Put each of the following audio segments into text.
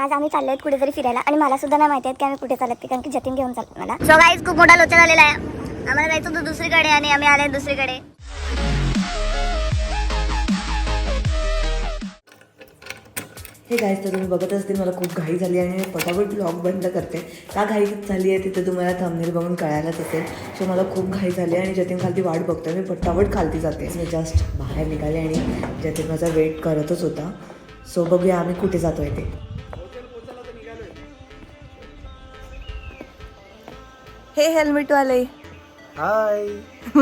आज आम्ही चाललोय कुठेतरी फिरायला आणि मला सुद्धा नाही माहिती आहे की आम्ही कुठे चालत ते कारण की जतीन घेऊन चालत मला. सो गाईज खूप मोठा लोचा झालेला आहे. आम्हाला जायचं होतं दुसरीकडे आणि आम्ही आले दुसरीकडे. हे गाईज तर तुम्ही बघत असतील मला खूप घाई झाली आणि मी पटापट ब्लॉग बंद करते. का घाई झाली आहे तिथे तुम्हाला थंबनेल बघून कळायलाच असेल. सो मला खूप घाई झाली आणि जतीन खालती वाट बघतोय. मी पटापट खालती जाते. मी जस्ट बाहेर निघाले आणि जतीन माझा वेट करतच होता. सो बघूया आम्ही कुठे जातोय ते. हे हेल्मेटवाले. Hi.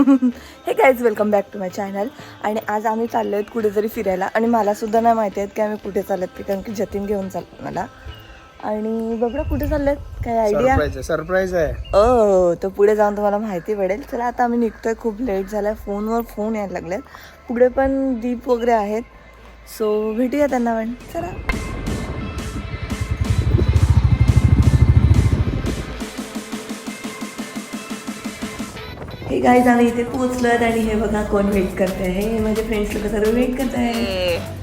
Hey guys welcome back to my channel आणि आज आम्ही चाललो आहेत कुठेतरी फिरायला. आणि मला सुद्धा नाही माहिती आहेत की आम्ही कुठे चालत ते कारण की जतीन घेऊन चालत मला. आणि बघा कुठे चाललेत काय आयडिया सरप्राईज आहे सरप्राईज आहे. ओ तो पुढे जाऊन तुम्हाला माहिती पडेल. चला आता आम्ही निघतोय खूप लेट झालाय. फोनवर फोन यायला लागलेत. पुढे पण दीप वगैरे आहेत. सो भेटूया त्यांना पण. चला. हे गाईज आम्ही इथे पोहोचलोय आणि हे बघा कोण वेट करते आहे हे माझे फ्रेंड्स लोक सर्व वेट करत आहे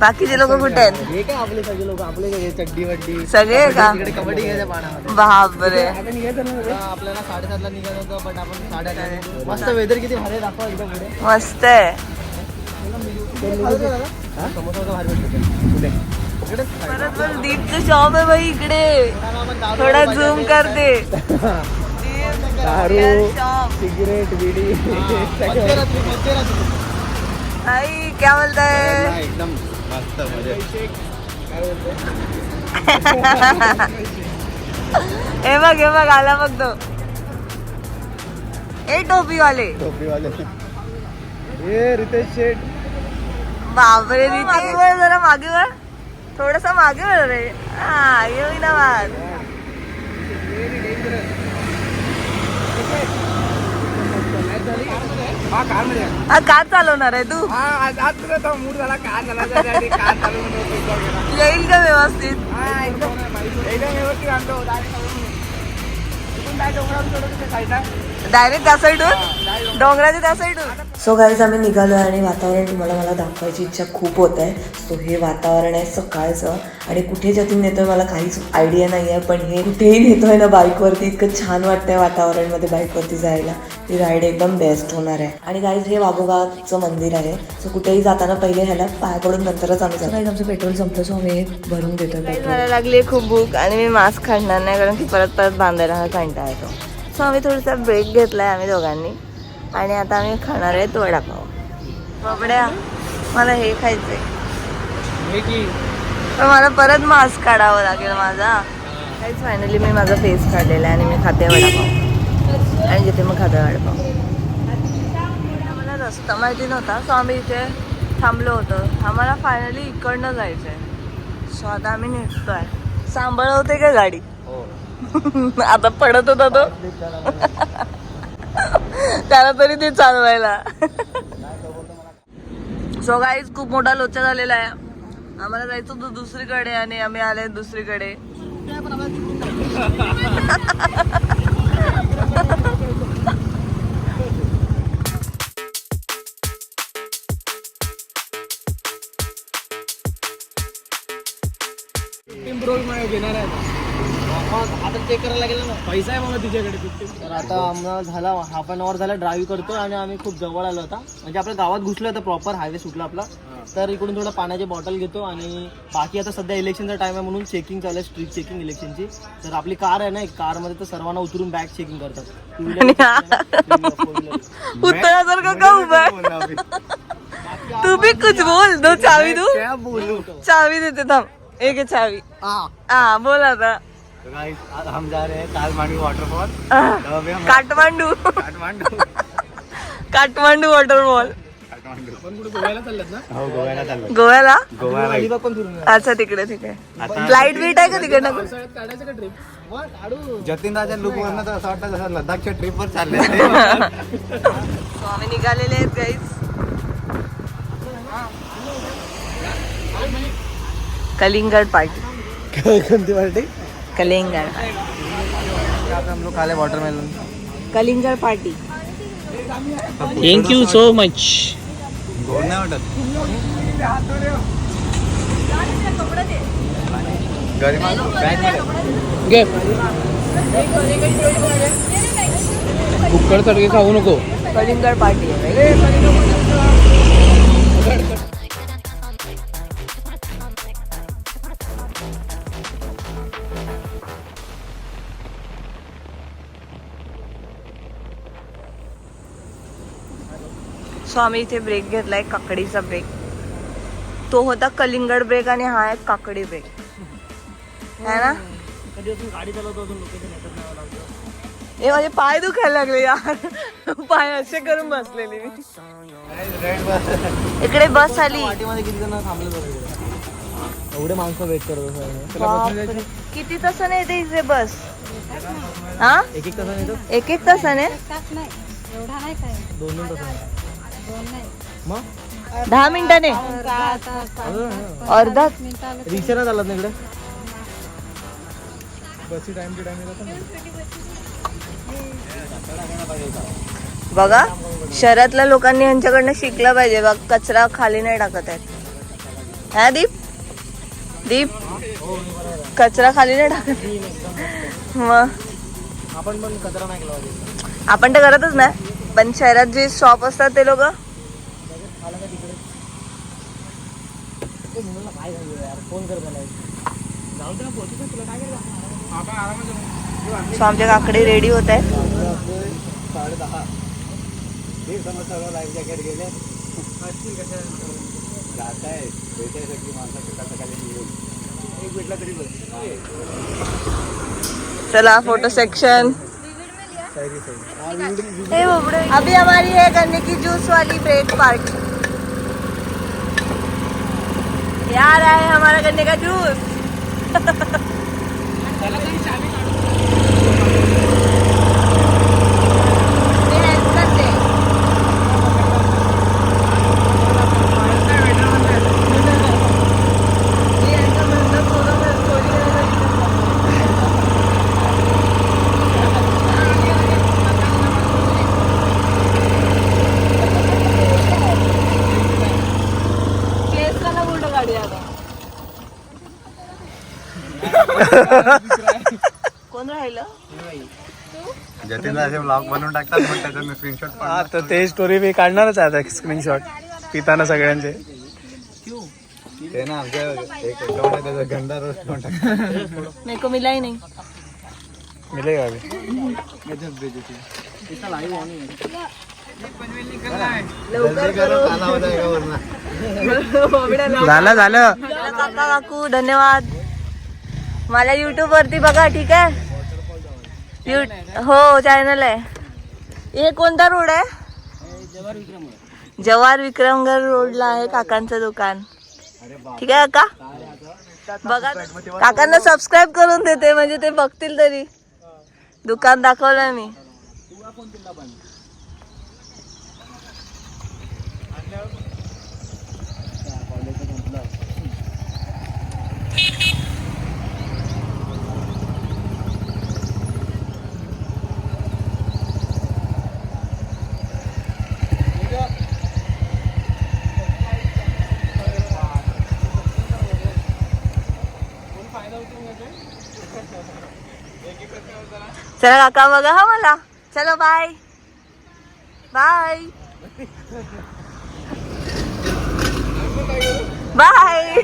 बाकीचे लोक कुठे आहेत? हे काय आपले सगळे लोक? आपले काय चड्डी वड्डी. सगळे का? तिकडे कबड्डी घ्यायच्या पाण्यामध्ये बापरे. आता निघायचं ना आपल्याला साडेसातला निघायचं होतं बट आपण साडे मस्त वेदर किती भारी आहे, दाखवा एकदा पुढे. मस्त आहे. हा? परत पण दीपचं शॉप आहे बाई इकडे. थोडा झूम करते दारू सिगरेट बिडी. आई क्या बोलताय एकदम मस्त मजा हे बघ हे बघ आला बघ तो. ए टोपीवाले. टोपीवाले. हे रितेश शेठ. बापरे मागे वळ जरा मागे वळ थोडस मागे वळ रे. हा येऊ ना हा कार चालवणार आहे तू. हा मूड झाला कार झाला चालू येईल का व्यवस्थित? हा एकदम व्यवस्थित आणतो काय डोंगरावर डायरेक्ट त्या साईडून डोंगराच्या त्या साईडून सो गाईज आम्ही निघालो आणि वातावरण तुम्हाला मला दाखवायची इच्छा खूप होत आहे. सो हे वातावरण आहे सकाळचं आणि कुठे जतीन नेतोय मला काहीच आयडिया नाही आहे पण हे कुठेही नेतोय ना बाईकवरती इतकं छान वाटतंय वातावरणमध्ये बाईकवरती जायला. ती राईड एकदम बेस्ट होणार आहे. आणि गाईज हे वाघोबाचं मंदिर आहे. सो कुठेही जाताना पहिले ह्याला पाय पडून नंतरच आम्ही जातो आमचं पेट्रोल संपलं सो आम्ही हे भरून देतोय मला लागली खूप भूक आणि मी मास्क काढणार नाही कारण की परत परत बांधायला हा कंटाळा येतो. सो आम्ही थोडासा ब्रेक घेतलाय आम्ही दोघांनी. आणि आता आम्ही खाणार आहे वडापाव. बाबड्या मला हे खायचंय. की? पण मला परत मास्क काढावं लागेल माझा. काहीच फायनली मी माझा फेस काढलेला आहे आणि मी खाते वडापाव. आणि जिथे मग खाते वडापाव. मला रस्ता माहिती नव्हता सो आम्ही इथे थांबलो होतो. आम्हाला फायनली इकडनं जायचं आहे सो आता आम्ही निघतोय. सांभाळवते का गाडी? हो. आता पडत होता तो. त्याला तरी ते चालवायला. सो गाईज खूप मोठा लोचा झालेला आहे. आम्हाला जायचं होतं दुसरीकडे आणि आम्ही आले दुसरीकडे. घेणार आहे. मग आता चेक करायला लागेल ना. पैसा आहे मला तिच्याकडे तर आता आम्हाला झाला हाफ अन आवर झाला ड्राईव्ह करतो आणि आम्ही खूप जवळ आलो होता म्हणजे आपल्या गावात घुसलो होतं प्रॉपर हायवे सुटला आपला. तर इकडून थोडं पाण्याची बॉटल घेतो आणि बाकी आता सध्या इलेक्शनचा टाइम आहे म्हणून चेकिंग चालू आहे स्ट्रीट चेकिंग इलेक्शनची तर आपली कार आहे ना एक कारमध्ये तर सर्वांना उतरून बॅग चेकिंग करतात. Two wheeler? तू भी कुछ बोल दो चावी दू क्या बोलू? चावी देते थांब. एक आहे चावी. हाँ. हा बोल आता. तो गाइस आज हम जा रहे हैं कालमांडी वाटरफॉल काठमांडू. काठमांडू. काठमांडू वॉटरफॉल गोव्याला हो गोव्याला अच्छा तिकडे ठीक आहे फ्लाईट बीट आहे का तिकडनं? काढायचं का ट्रिप मग काढू. जतीन राजा लुक वरनं तर असं वाटतं जसं लडाखच्या ट्रिप वर चालले. आम्ही निघालेले आहेत गाईज कलिंगड पार्टी कोणती पार्टी कलिंगड। हम लोग खाले वाटरमेलन कलिंगड पार्टी. गोड नाही वाटत घे. कुकर सारखे खाऊ नको. कलिंगड पार्टी आहे सो आम्ही इथे ब्रेक घेतलाय काकडीचा ब्रेक तो होता कलिंगड ब्रेक आणि हा आहे काकडी ब्रेक है ना? कधी अजून गाडी चालवतो अजून लोकेशन येतच नाही मला. हे माझे पाय दुखायला लागले यार. पाय असे करून बसलेले मी. इकडे बस आली. पार्टीमध्ये किती जण थांबले बघ एवढे माणसं वेट करत असतात. बापरे. किती तासाने येते इथे बस? हा? एक एक तासाने एक एक तासाने? दोन दोन तासाने. मग? दहा मिनिटाने? अर्धा? रिक्षा चालत ना इकडे? बघा शहरातल्या लोकांनी यांच्याकडनं शिकलं पाहिजे. बघ कचरा खाली नाही टाकत आहेत. हा दीप? दीप? कचरा खाली नाही टाकत. मग आपण पण कचरा नाही आपण तर करतच नाही. पण शहरात जे शॉप असतात ते लोक? फोन सो काकडे रेडी होत आहेत. साडे दहा सगळं गेले आहे चला फोटो सेक्शन अभी हमारी है गन्ने की जूस वाली ब्रेड पार्टी यार है हमारा गन्ने का जूस मी help करते. मी यांचं म्हणणं थोडं थोडी वेळ कोण राहिलं? जतीनला असे ब्लॉग बनवून टाकतात पण त्याच्यानं स्क्रीनशॉट हा तर ते स्टोरी मी काढणारच आहे आता स्क्रीनशॉट पिताना सगळ्यांचे. ते ना आमच्या एक अकाउंट आहे त्याचा गंडा रोज मेरे को मिला ही नहीं हो झालं झालं. काकू धन्यवाद. मला युट्यूब वरती बघा ठीक आहे? यू- हो चॅनल आहे. हे कोणता रोड आहे? जवार विक्रमगड रोडला आहे काकांचं दुकान. ठीक आहे काका? बघा काकांना सबस्क्राईब करून देते म्हणजे ते बघतील तरी. दुकान दाखवलंय मी. चला काका बघा हा मला. चलो बाय बाय बाय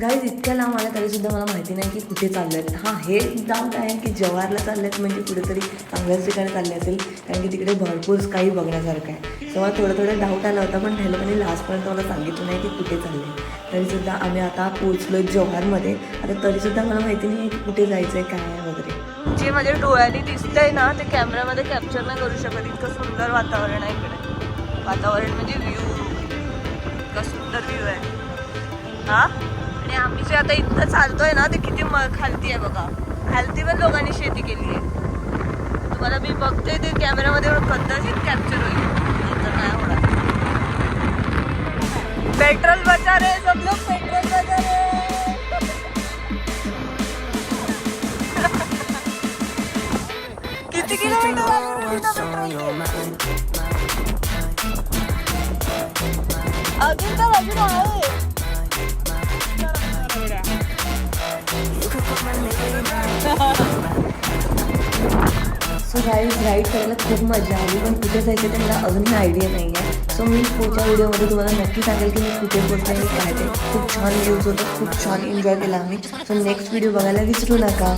गाईज इतक्या लांब आल्या तरी सुद्धा मला माहिती नाही की कुठे चाललेत. हां हे डाऊट आहे की जवाहरला चाललेत म्हणजे कुठेतरी चांगल्याच ठिकाणी चालले असेल. कारण की तिकडे भरपूर काही बघण्यासारखं आहे. तेव्हा थोडं थोडं डाऊट आला होता पण त्याला त्यांनी लास्टपर्यंत मला सांगितलं नाही की कुठे चालले. तरीसुद्धा आम्ही आता पोचलो जव्हारमध्ये आता तरीसुद्धा मला माहिती नाही की कुठे जायचं आहे काय आहे वगैरे. जे माझ्या डोळ्यांनी दिसतंय ना ते कॅमेऱ्यामध्ये कॅप्चर नाही करू शकत. इतकं सुंदर वातावरण आहे इकडे. वातावरण म्हणजे व्ह्यू इतका सुंदर व्ह्यू आहे. हा? आणि आम्ही जे आता इथं चालतोय ना ते किती म खालती आहे बघा. खालती पण लोकांनी शेती केली आहे. तुम्हाला मी बघते ते कॅमेऱ्यामध्ये कदाचित कॅप्चर होईल. पेट्रोल बचा रहे सब लोग पेट्रोल बचा रहे किती किलोमीटर अजून तर अजून आहे. सो राईड राईड करायला खूप मजा आली पण कुठे जायचं ते मला अजूनही आयडिया नाही आहे सो मी पुढच्या व्हिडिओमध्ये तुम्हाला नक्की सांगेल की मी कुठे पोहोचले आणि काय ते. खूप छान व्ह्यूज होतं खूप छान एन्जॉय केला आम्ही. सो नेक्स्ट व्हिडिओ बघायला विसरू नका.